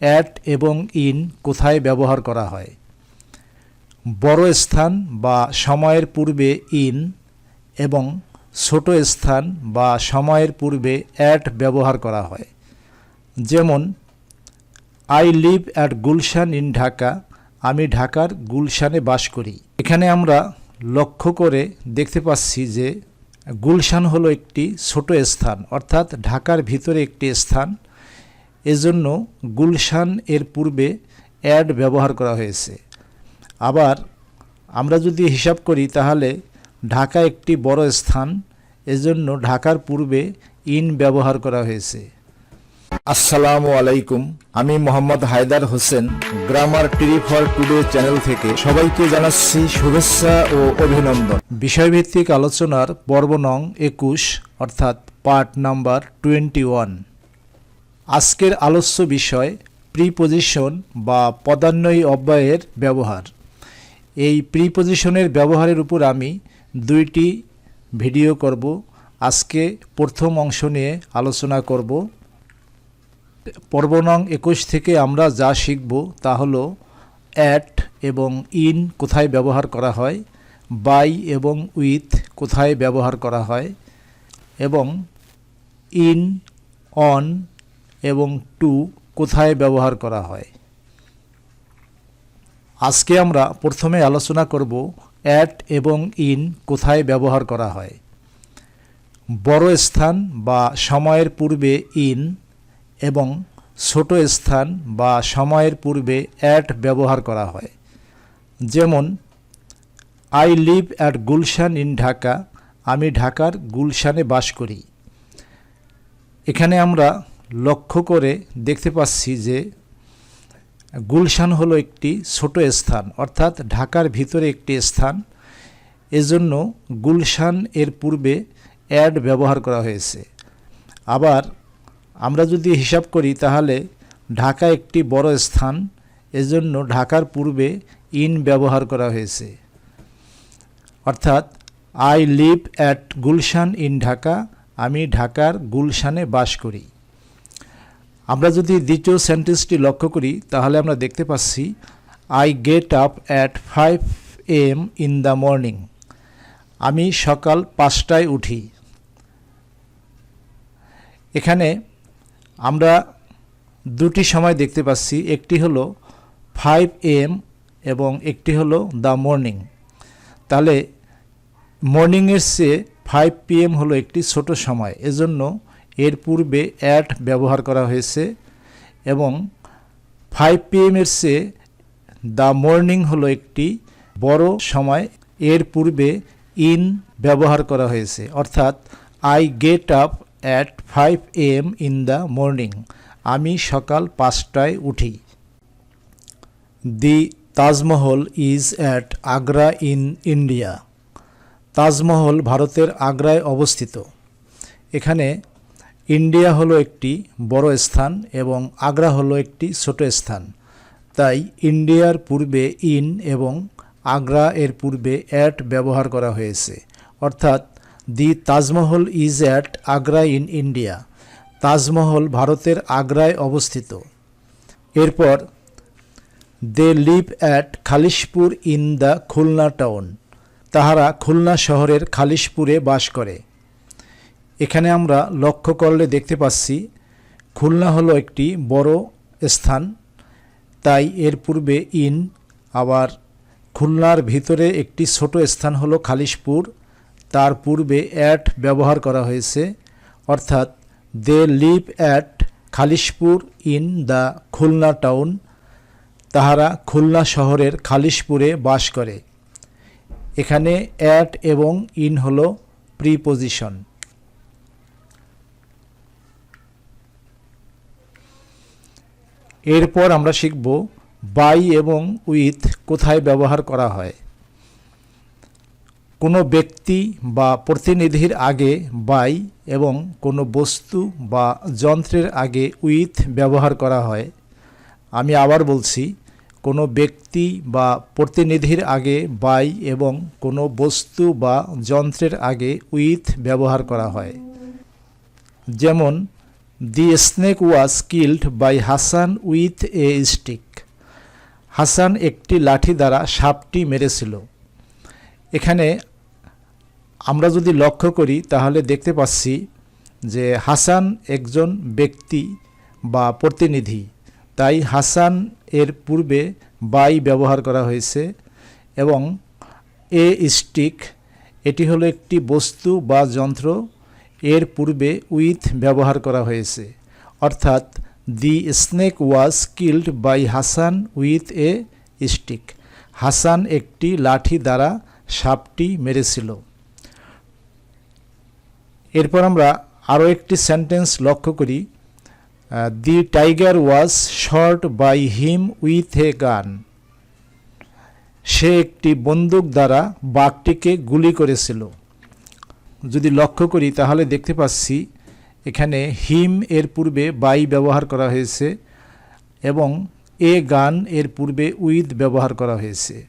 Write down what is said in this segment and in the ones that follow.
At এবং in কোথায় ব্যবহার করা হয়। বড় স্থান বা সময়ের পূর্বে ইন এবং ছোট স্থান বা সময়ের পূর্বে অ্যাট ব্যবহার করা হয়। যেমন I live at Gulshan in Dhaka আমি ঢাকার গুলশানে বাস করি। এখানে আমরা লক্ষ্য করে দেখতে পাচ্ছি যে, গুলশান হলো একটি ছোট স্থান, অর্থাৎ ঢাকার ভিতরে একটি স্থান। এজন্য গুলশান এর পূর্বে অ্যাড ব্যবহার করা হয়েছে। আবার আমরা যদি হিসাব করি তাহলে ঢাকা একটি বড় স্থান এজন্য ঢাকার পূর্বে ইন ব্যবহার করা হয়েছে। আসসালামু আলাইকুম আমি Mohammad Haider Hossain grammar TV for today channel থেকে। সবাইকে জানাচ্ছি শুভেচ্ছা ও অভিনন্দন। বিষয়ভিত্তিক আলোচনার পর্ব নং একুশ অর্থাৎ পার্ট নাম্বার টোয়েন্টি ওয়ান। আজকের আলোচ্য বিষয় প্রিপোজিশন বা পদান্বয়ী অব্যয়ের ব্যবহার। এই প্রিপোজিশনের ব্যবহারের উপর আমি দুইটি ভিডিও করব। আজকে প্রথম অংশ নিয়ে আলোচনা করব। পর্ব নং একুশ থেকে আমরা যা শিখব তা হলো অ্যাট এবং ইন কোথায় ব্যবহার করা হয় বাই এবং উইথ কোথায় ব্যবহার করা হয়, এবং ইন অন এবং টু কোথায় ব্যবহার করা হয়। আজকে আমরা প্রথমে আলোচনা করব অ্যাট এবং ইন কোথায় ব্যবহার করা হয়। বড় স্থান বা সময়ের পূর্বে ইন এবং ছোট স্থান বা সময়ের পূর্বে অ্যাট ব্যবহার করা হয়। যেমন, I live at Gulshan in Dhaka, আমি ঢাকার গুলশানে বাস করি। এখানে আমরা লক্ষ্য করে দেখতে পাচ্ছি যে গুলশান হলো একটি ছোট স্থান, অর্থাৎ ঢাকার ভিতরে একটি স্থান। এজন্য গুলশান এর পূর্বে অ্যাড ব্যবহার করা হয়েছে। আবার আমরা যদি হিসাব করি তাহলে ঢাকা একটি বড় স্থান, এজন্য ঢাকার পূর্বে ইন ব্যবহার করা হয়েছে। অর্থাৎ, I live at Gulshan in Dhaka, আমি ঢাকার গুলশানে বাস করি। আমরা যদি দ্বিতীয় সেন্টেন্সটি লক্ষ্য করি, তাহলে আমরা দেখতে পাচ্ছি I get up at five AM in the morning আমি সকাল পাঁচটায় উঠি। এখানে আমরা দুটি সময় দেখতে পাচ্ছি, একটি হলো ফাইভ এম এবং একটি হলো দ্য মর্নিং তাহলে মর্নিংয়ের চেয়ে ফাইভ পিএম হলো একটি ছোট সময়। এজন্য এর পূর্বে অ্যাট ব্যবহার করা হয়েছে এবং ফাইভ পিএমের চেয়ে দ্য মর্নিং হলো একটি বড় সময়। এর পূর্বে ইন ব্যবহার করা হয়েছে। অর্থাৎ, I get up at five AM in the morning. আমি সকাল পাঁচটায় উঠি। The Taj Mahal is at Agra in India. Taj Mahal ভারতের আগ্রায় অবস্থিত। এখানে ইন্ডিয়া হলো একটি বড় স্থান এবং আগ্রা হলো একটি ছোট স্থান। তাই ইন্ডিয়ার পূর্বে ইন এবং আগ্রা এর পূর্বে অ্যাট ব্যবহার করা হয়েছে। অর্থাৎ, the Taj Mahal is at Agra in India. Taj Mahal ভারতের আগ্রায় অবস্থিত। এরপর, they live at Khalishpur in the Khulna town. তাহারা খুলনা শহরের খালিশপুরে বাস করে। এখানে আমরা লক্ষ্য করলে দেখতে পাচ্ছি, খুলনা হলো একটি বড় স্থান, তাই এর পূর্বে ইন, আবার খুলনার ভিতরে একটি ছোট স্থান হলো খালিশপুর, তার পূর্বে অ্যাট ব্যবহার করা হয়েছে, অর্থাৎ they live at Khalishpur in the Khulna town, তাহারা খুলনা শহরের খালিশপুরে বাস করে। এখানে অ্যাট এবং ইন হলো প্রিপোজিশন। এরপর আমরা শিখব বাই এবং উইথ কোথায় ব্যবহার করা হয়। কোনো ব্যক্তি বা প্রতিনিধির আগে বাই এবং কোনো বস্তু বা যন্ত্রের আগে উইথ ব্যবহার করা হয়। আমি আবার বলছি, কোনো ব্যক্তি বা প্রতিনিধির আগে বাই এবং কোনো বস্তু বা যন্ত্রের আগে উইথ ব্যবহার করা হয়। যেমন the snake was killed by Hasan with a stick Hasan একটি লাঠি দ্বারা সাপটি মেরেছিল। এখানে আমরা যদি লক্ষ্য করি, তাহলে দেখতে পাচ্ছি যে হাসান একজন ব্যক্তি বা প্রতিনিধি। তাই হাসান এর পূর্বে বাই ব্যবহার করা হয়েছে এবং এ স্টিক এটি হলো একটি বস্তু বা যন্ত্র এর পূর্বে উইথ ব্যবহার করা হয়েছে। অর্থাৎ, the snake was killed by Hasan with a stick. Hasan একটি লাঠি দ্বারা সাপটি মেরেছিল। এরপর আমরা আরও একটি সেন্টেন্স লক্ষ্য করি। The tiger was shot by him with a gun. সে একটি বন্দুক দ্বারা বাঘটিকে গুলি করেছিল। যদি লক্ষ্য করি, তাহলে দেখতে পাচ্ছি এখানে হিম এর পূর্বে বাই ব্যবহার করা হয়েছে এবং এ গান এর পূর্বে উইথ ব্যবহার করা হয়েছে।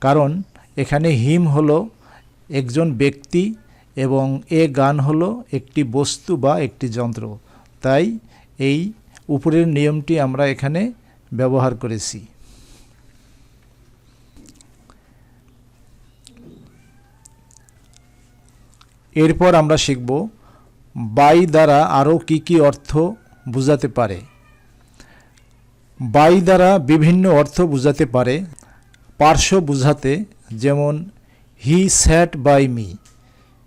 কারণ এখানে হিম হলো একজন ব্যক্তি এবং এ গান হলো একটি বস্তু বা একটি যন্ত্র। তাই এই উপরের নিয়মটি আমরা এখানে ব্যবহার করেছি। এরপর আমরা শিখব বাই দ্বারা আরও কি কি অর্থ বোঝাতে পারে। বাই দ্বারা বিভিন্ন অর্থ বোঝাতে পারে। পার্শ্ব বোঝাতে যেমন, হি স্যাট বাই মি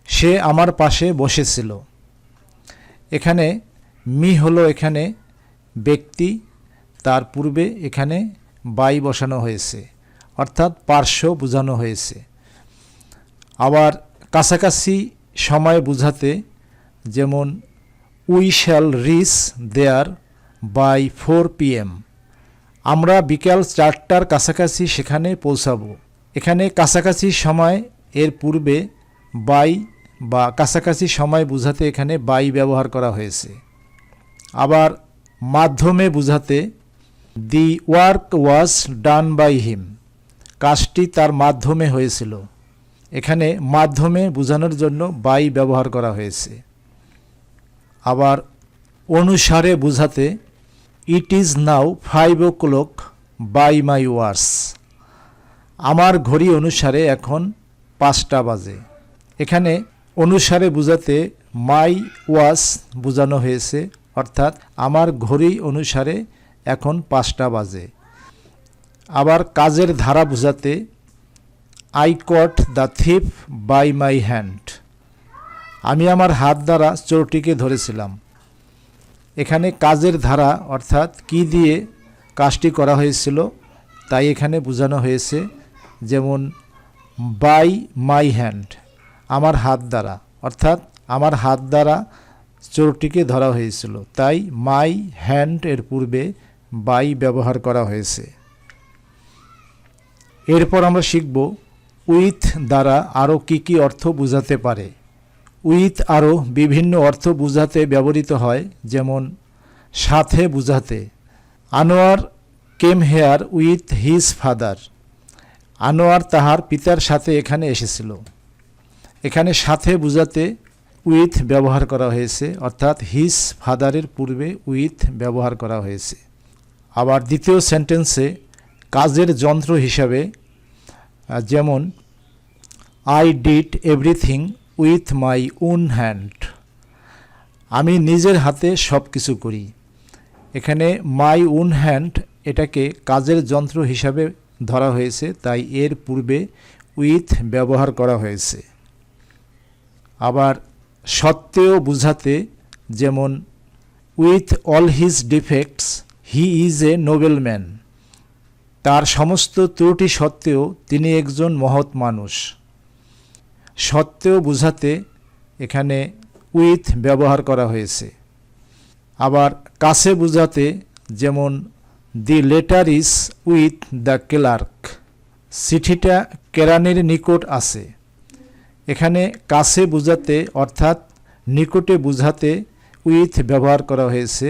সে আমার পাশে বসেছিল এখানে মি হলো এখানে ব্যক্তি, তার পূর্বে এখানে বাই বসানো হয়েছে, অর্থাৎ পার্শ্ব বোঝানো হয়েছে। আবার কাছাকাছি সময় বোঝাতে যেমন we shall reach there by four PM আমরা বিকাল চারটার কাছাকাছি সেখানে পৌঁছাবো। এখানে কাছাকাছি সময় এর পূর্বে বাই বা কাছাকাছি সময় বোঝাতে এখানে বাই ব্যবহার করা হয়েছে। আবার মাধ্যমে বোঝাতে the work was done by him কাজটি তার মাধ্যমে হয়েছিল। এখানে মাধ্যমে বোঝানোর জন্য বাই ব্যবহার করা হয়েছে। আবার অনুসারে বোঝাতে it is now five o'clock by my watch আমার ঘড়ি অনুসারে এখন পাঁচটা বাজে। এখানে অনুসারে বোঝাতে মাই ওয়াস বোঝানো হয়েছে, অর্থাৎ আমার ঘড়ি অনুসারে এখন পাঁচটা বাজে। আবার কাজের ধারা বোঝাতে I caught the thief by my hand. আমি আমার হাত দ্বারা চোরটিকে ধরেছিলাম। এখানে কাজের ধারা অর্থাৎ কি দিয়ে কাজটি করা হয়েছিল তাই এখানে বোঝানো হয়েছে, যেমন, বাই মাই হ্যান্ড, আমার হাত দ্বারা অর্থাৎ আমার হাত দ্বারা চোরটিকে ধরা হয়েছিল। তাই মাই হ্যান্ড এর পূর্বে বাই ব্যবহার করা হয়েছে। এরপর আমরা শিখব উইথ দ্বারা আরও কি কি অর্থ বোঝাতে পারে? উইথ আরও বিভিন্ন অর্থ বোঝাতে ব্যবহৃত হয়, যেমন সাথে বোঝাতে। Anwar came here with his father. Anwar তাহার পিতার সাথে এখানে এসেছিল। এখানে সাথে বোঝাতে উইথ ব্যবহার করা হয়েছে, অর্থাৎ হিজ ফাদারের পূর্বে উইথ ব্যবহার করা হয়েছে। আবার দ্বিতীয় সেন্টেন্সে কাজের যন্ত্র হিসাবে যেমন I did everything with my own hand আমি নিজের হাতে সব কিছু করি। এখানে মাই ওন হ্যান্ড এটাকে কাজের যন্ত্র হিসাবে ধরা হয়েছে, তাই এর পূর্বে উইথ ব্যবহার করা হয়েছে। আবার সত্ত্বেও বুঝাতে, যেমন with all his defects he is a noble man তার সমস্ত ত্রুটি সত্ত্বেও তিনি একজন মহৎ মানুষ। সত্ত্বেও বুঝাতে এখানে উইথ ব্যবহার করা হয়েছে। আবার কাছে বুঝাতে যেমন, the letter is with the clerk. চিঠিটা কেরানির নিকট আছে। এখানে কাছে বুঝাতে অর্থাৎ নিকটে বুঝাতে উইথ ব্যবহার করা হয়েছে।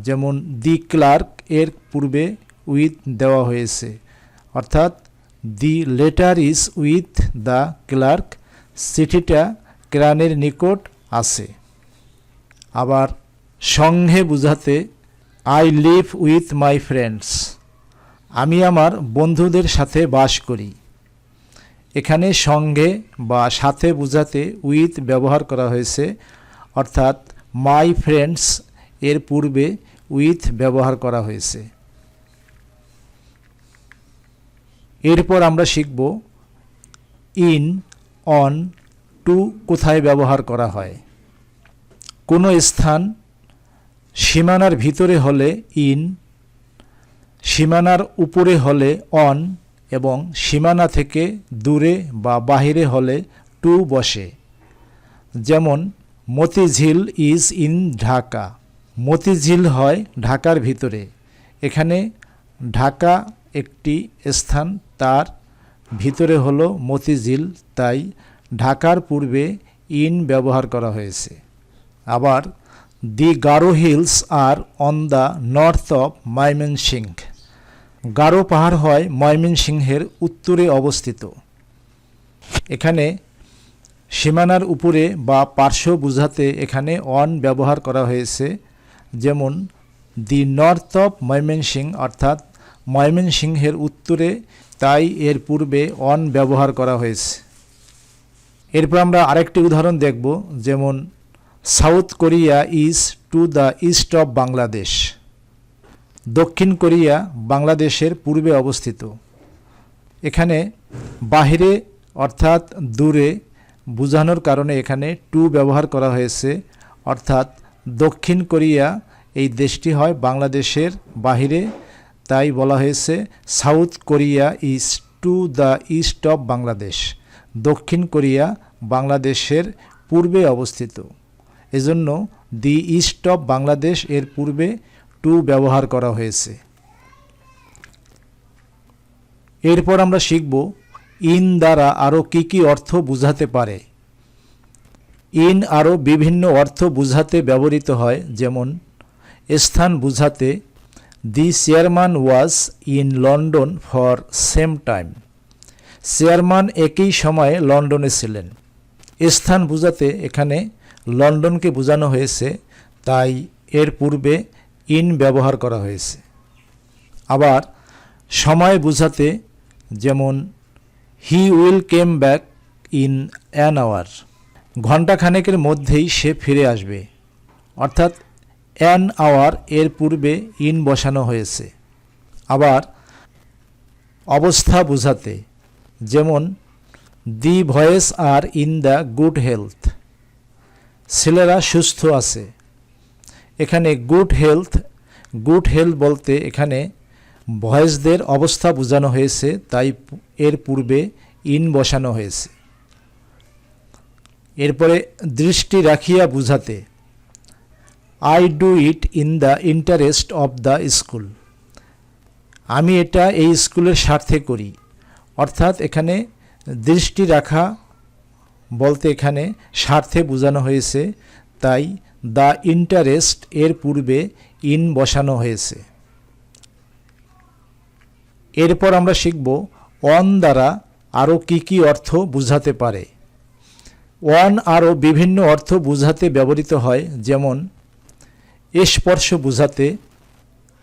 যেমন, দি ক্লার্ক এর পূর্বে উইথ দেওয়া হয়েছে। অর্থাৎ the letter is with the clerk চিঠিটা ক্রানের নিকট আছে। আবার, সঙ্গে বুঝাতে I live with my friends আমি আমার বন্ধুদের সাথে বাস করি। এখানে সঙ্গে বা সাথে বুঝাতে উইথ ব্যবহার করা হয়েছে। অর্থাৎ মাই ফ্রেন্ডস এর পূর্বে উইথ ব্যবহার করা হয়েছে। এরপর আমরা শিখব ইন অন টু কোথায় ব্যবহার করা হয়। কোনো স্থান সীমানার ভিতরে হলে ইন সীমানার উপরে হলে অন এবং সীমানা থেকে দূরে বা বাহিরে হলে টু বসে। যেমন, মতিঝিল ইজ ইন ঢাকা। মতিঝিল হয় ঢাকার ভিতরে। এখানে ঢাকা একটি স্থান তার ভিতরে হলো মতিঝিল, তাই ঢাকার পূর্বে ইন ব্যবহার করা হয়েছে। আবার the Garo hills are on the north of Mymensingh. Garo পাহাড় হয় ময়মনসিংহের উত্তরে অবস্থিত। এখানে সীমানার উপরে বা পার্শ্ব বুঝাতে এখানে অন ব্যবহার করা হয়েছে, যেমন দি নর্থ অফ ময়মনসিংহ, অর্থাৎ ময়মনসিংহের উত্তরে তাই এর পূর্বে অন ব্যবহার করা হয়েছে। এরপর আমরা আরেকটি উদাহরণ দেখব, যেমন, South Korea is to the east of Bangladesh. দক্ষিণ কোরিয়া বাংলাদেশের পূর্বে অবস্থিত। এখানে বাহিরে, অর্থাৎ দূরে, বোঝানোর কারণে এখানে টু ব্যবহার করা হয়েছে, অর্থাৎ দক্ষিণ কোরিয়া, এই দেশটি হয় বাংলাদেশের বাহিরে তাই বলা হয়েছে, South Korea is to the east of Bangladesh, দক্ষিণ কোরিয়া বাংলাদেশের পূর্বে অবস্থিত। এজন্য দি ইস্ট অফ বাংলাদেশ এর পূর্বে টু ব্যবহার করা হয়েছে। এরপর আমরা শিখব, ইন দ্বারা আরও কী কী অর্থ বুঝাতে পারে। ইন আরও বিভিন্ন অর্থ বুঝাতে ব্যবহৃত হয়, যেমন, স্থান বোঝাতে the chairman was in London for same time chairman একই সময়ে লন্ডনে ছিলেন। স্থান বোঝাতে এখানে লন্ডনকে বোঝানো হয়েছে, তাই এর পূর্বে ইন ব্যবহার করা হয়েছে। আবার সময় বোঝাতে যেমন he will came back in an hour ঘণ্টাখানেকের মধ্যেই সে ফিরে আসবে। অর্থাৎ অ্যান আওয়ার এর পূর্বে ইন বসানো হয়েছে। আবার অবস্থা বোঝাতে, যেমন, the boys are in the good health. ছেলেরা সুস্থ আছে। এখানে গুড হেলথ গুড হেলথ বলতে এখানে ভয়েসদের অবস্থা বোঝানো হয়েছে, তাই এর পূর্বে ইন বসানো হয়েছে। এরপরে দৃষ্টি রাখিয়া বুঝাতে I do it in the interest of the school আমি এটা এই স্কুলের স্বার্থে করি। অর্থাৎ এখানে দৃষ্টি রাখা বলতে এখানে স্বার্থে বোঝানো হয়েছে, তাই দ্য ইন্টারেস্ট এর পূর্বে ইন বসানো হয়েছে। এরপর আমরা শিখব অন দ্বারা আরও কী কী অর্থ বোঝাতে পারে। অন আরও বিভিন্ন অর্থ বোঝাতে ব্যবহৃত হয়, যেমন স্পর্শ বোঝাতে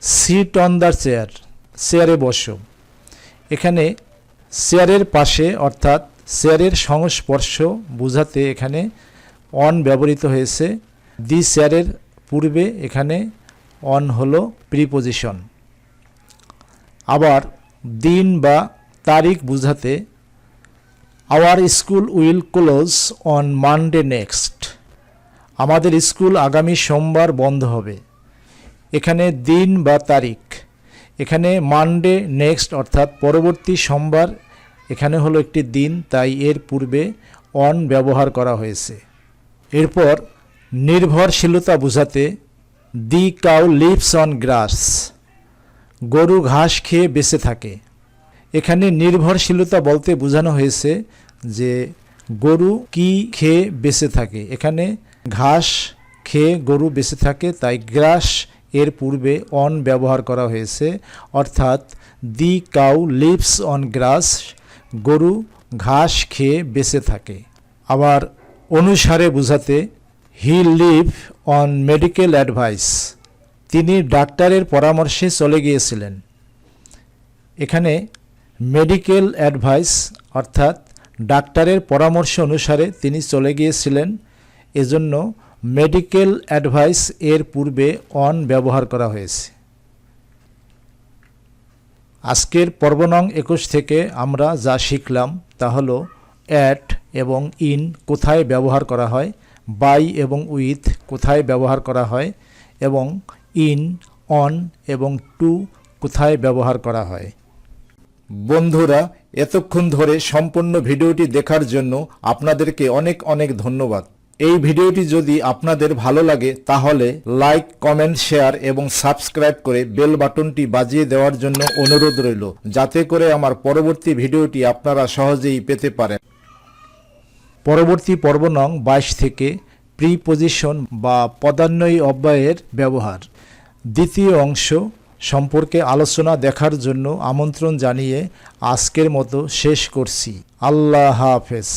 সিট অন দ্য চেয়ার, চেয়ারে বসো। এখানে চেয়ারের পাশে অর্থাৎ চেয়ারের সংস্পর্শ বোঝাতে এখানে অন ব্যবহৃত হয়েছে। দি চেয়ারের পূর্বে এখানে অন হলো প্রিপোজিশন। আবার দিন বা তারিখ বোঝাতে, our school will close on Monday next. আমাদের স্কুল আগামী সোমবার বন্ধ হবে। এখানে দিন বা তারিখ। এখানে মানডে নেক্সট, অর্থাৎ পরবর্তী সোমবার। এখানে হলো একটি দিন, তাই এর পূর্বে অন ব্যবহার করা হয়েছে। এরপর নির্ভরশীলতা বোঝাতে the cow lives on grass. গরু ঘাস খেয়ে বেঁচে থাকে। এখানে নির্ভরশীলতা বলতে বোঝানো হয়েছে যে গরু কি খেয়ে বেঁচে থাকে। এখানে ঘাস খেয়ে গরু বেঁচে থাকে, তাই গ্রাস এর পূর্বে অন ব্যবহার করা হয়েছে। অর্থাৎ the cow lives on grass, গরু ঘাস খেয়ে বেঁচে থাকে। আবার অনুসারে বোঝাতে, he live on medical advice. তিনি ডাক্তারের পরামর্শে চলে গিয়েছিলেন। এখানে মেডিকেল অ্যাডভাইস অর্থাৎ ডাক্তারের পরামর্শ অনুসারে তিনি চলে গিয়েছিলেন। এজন্য মেডিকেল অ্যাডভাইস এর পূর্বে অন ব্যবহার করা হয়েছে। আজকের পর্ব নং একুশ থেকে আমরা যা শিখলাম তা হলো অ্যাট এবং ইন কোথায় ব্যবহার করা হয় বাই এবং উইথ কোথায় ব্যবহার করা হয়, এবং ইন অন এবং টু কোথায় ব্যবহার করা হয়। বন্ধুরা, এতক্ষণ ধরে সম্পূর্ণ ভিডিওটি দেখার জন্য আপনাদেরকে অনেক অনেক ধন্যবাদ। এই ভিডিওটি যদি আপনাদের ভালো লাগে, তাহলে লাইক, কমেন্ট, শেয়ার এবং সাবস্ক্রাইব করে বেল বাটনটি বাজিয়ে দেওয়ার জন্য অনুরোধ রইল, যাতে করে আমার পরবর্তী ভিডিওটি আপনারা সহজেই পেতে পারেন। পরবর্তী পর্ব নং বাইশ থেকে প্রিপোজিশন বা পদান্বয়ী অব্যয়ের ব্যবহার। দ্বিতীয় অংশ সম্পর্কে আলোচনা দেখার জন্য আমন্ত্রণ জানিয়ে আজকের মতো শেষ করছি। আল্লাহ হাফেজ।